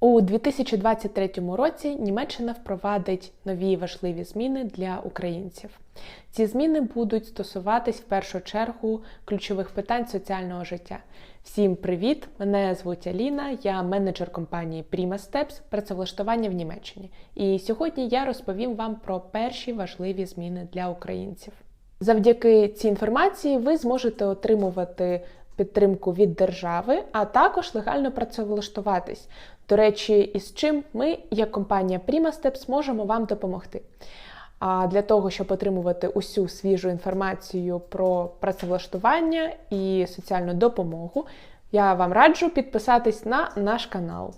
У 2023 році Німеччина впровадить нові важливі зміни для українців. Ці зміни будуть стосуватись в першу чергу ключових питань соціального життя. Всім привіт! Мене звуть Аліна, я менеджер компанії Prima Steps працевлаштування в Німеччині. І сьогодні я розповім вам про перші важливі зміни для українців. Завдяки цій інформації ви зможете отримувати підтримку від держави, а також легально працевлаштуватись. До речі, із чим ми, як компанія Primasteps, можемо вам допомогти. А для того, щоб отримувати усю свіжу інформацію про працевлаштування і соціальну допомогу, я вам раджу підписатись на наш канал.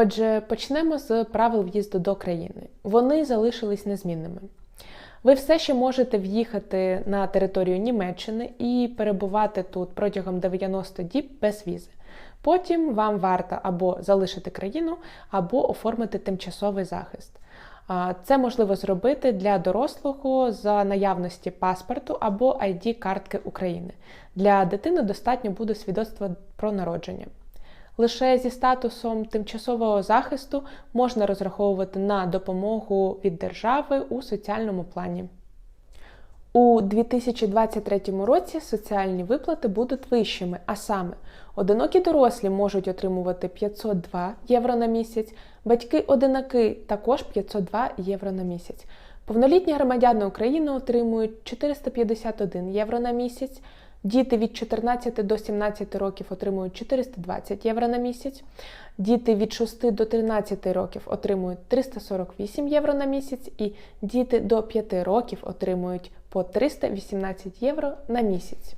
Отже, почнемо з правил в'їзду до країни. Вони залишились незмінними. Ви все ще можете в'їхати на територію Німеччини і перебувати тут протягом 90 діб без візи. Потім вам варто або залишити країну, або оформити тимчасовий захист. Це можливо зробити для дорослого за наявності паспорту або id картки України. Для дитини достатньо буде свідоцтво про народження. Лише зі статусом тимчасового захисту можна розраховувати на допомогу від держави у соціальному плані. У 2023 році соціальні виплати будуть вищими, а саме, одинокі дорослі можуть отримувати 502 євро на місяць, батьки-одинаки також 502 євро на місяць. Повнолітні громадяни України отримують 451 євро на місяць. Діти від 14 до 17 років отримують 420 євро на місяць. Діти від 6 до 13 років отримують 348 євро на місяць, і діти до 5 років отримують по 318 євро на місяць.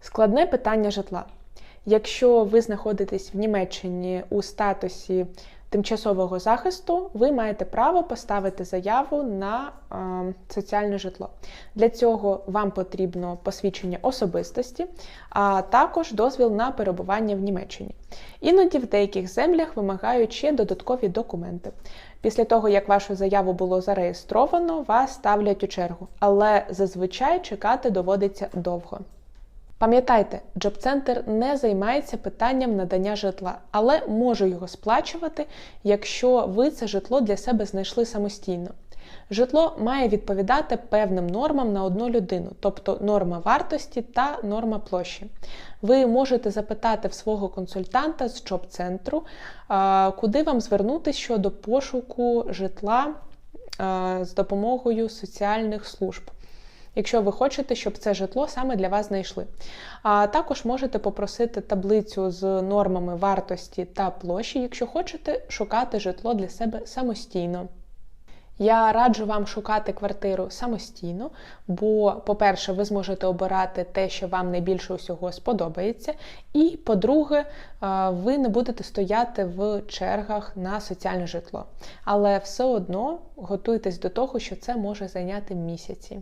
Складне питання житла. Якщо ви знаходитесь в Німеччині у статусі тимчасового захисту, ви маєте право поставити заяву на е, соціальне житло. Для цього вам потрібно посвідчення особистості, а також дозвіл на перебування в Німеччині. Іноді в деяких землях вимагають ще додаткові документи. Після того, як вашу заяву було зареєстровано, вас ставлять у чергу, але зазвичай чекати доводиться довго. Пам'ятайте, Джоб-центр не займається питанням надання житла, але може його сплачувати, якщо ви це житло для себе знайшли самостійно. Житло має відповідати певним нормам на одну людину, тобто норма вартості та норма площі. Ви можете запитати в свого консультанта з Джоб-центру, куди вам звернутися щодо пошуку житла з допомогою соціальних служб якщо ви хочете, щоб це житло саме для вас знайшли. А також можете попросити таблицю з нормами вартості та площі, якщо хочете шукати житло для себе самостійно. Я раджу вам шукати квартиру самостійно, бо, по-перше, ви зможете обирати те, що вам найбільше усього сподобається. І, по-друге, ви не будете стояти в чергах на соціальне житло. Але все одно готуйтесь до того, що це може зайняти місяці.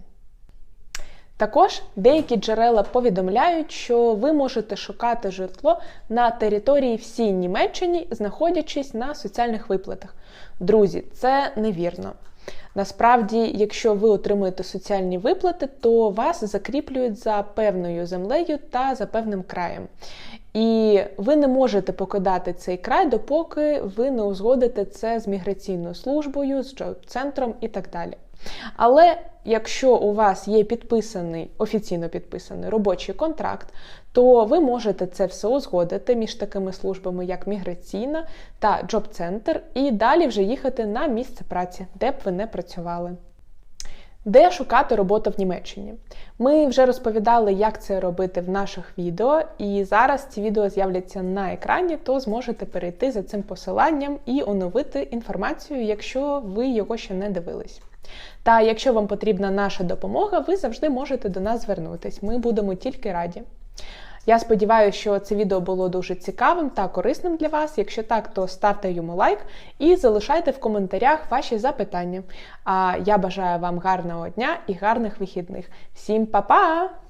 Також деякі джерела повідомляють, що ви можете шукати житло на території всій Німеччині, знаходячись на соціальних виплатах. Друзі, це невірно. Насправді, якщо ви отримуєте соціальні виплати, то вас закріплюють за певною землею та за певним краєм. І ви не можете покидати цей край, допоки ви не узгодите це з міграційною службою, з центром і так далі. Але якщо у вас є підписаний, офіційно підписаний робочий контракт, то ви можете це все узгодити між такими службами, як міграційна та джоб-центр, і далі вже їхати на місце праці, де б ви не працювали. Де шукати роботу в Німеччині? Ми вже розповідали, як це робити в наших відео, і зараз ці відео з'являться на екрані, то зможете перейти за цим посиланням і оновити інформацію, якщо ви його ще не дивились. Та якщо вам потрібна наша допомога, ви завжди можете до нас звернутись. Ми будемо тільки раді. Я сподіваюся, що це відео було дуже цікавим та корисним для вас. Якщо так, то ставте йому лайк і залишайте в коментарях ваші запитання. А я бажаю вам гарного дня і гарних вихідних. Всім па-па!